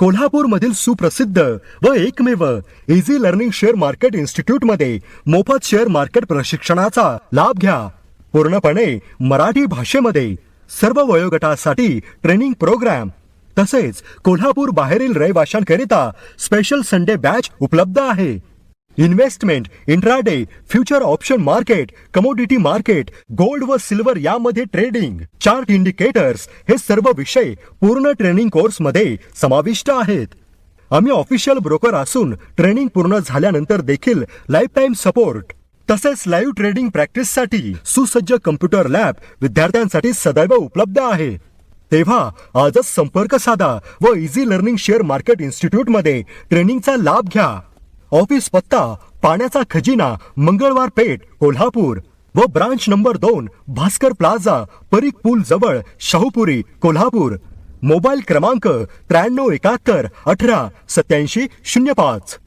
कोल्हापूरमधील सुप्रसिद्ध व एकमेव इझी लर्निंग शेअर मार्केट इन्स्टिट्यूटमध्ये मोफत शेअर मार्केट प्रशिक्षणाचा लाभ घ्या. पूर्णपणे मराठी भाषेमध्ये सर्व वयोगटासाठी ट्रेनिंग प्रोग्राम तसेच कोल्हापूर बाहेरील रहिवाशांकरिता स्पेशल संडे बॅच उपलब्ध आहे. Investment intraday future option market commodity market gold व सिल्वर यामध्ये ट्रेडिंग चार्ट इंडिकेटर्स हे सर्व विषय पूर्ण ट्रेनिंग कोर्समध्ये समाविष्ट आहेत. आम्ही ऑफिशियल ब्रोकर असून ट्रेनिंग पूर्ण झाल्यानंतर देखील लाईफ टाईम सपोर्ट तसेच लाईव्ह ट्रेडिंग प्रॅक्टिससाठी सुसज्ज कम्प्युटर लॅब विद्यार्थ्यांसाठी सदैव उपलब्ध आहे. तेव्हा आजच संपर्क साधा व इझी लर्निंग शेअर मार्केट इन्स्टिट्यूटमध्ये ट्रेनिंगचा लाभ घ्या. ऑफिस पत्ता पाण्याचा खजिना मंगळवार पेठ कोल्हापूर. व ब्रांच नंबर दोन भास्कर प्लाझा परिक पूल जवळ शाहूपुरी कोल्हापूर. मोबाईल क्रमांक त्र्याण्णव एकाहत्तर अठरा सत्याऐंशी शून्य पाच.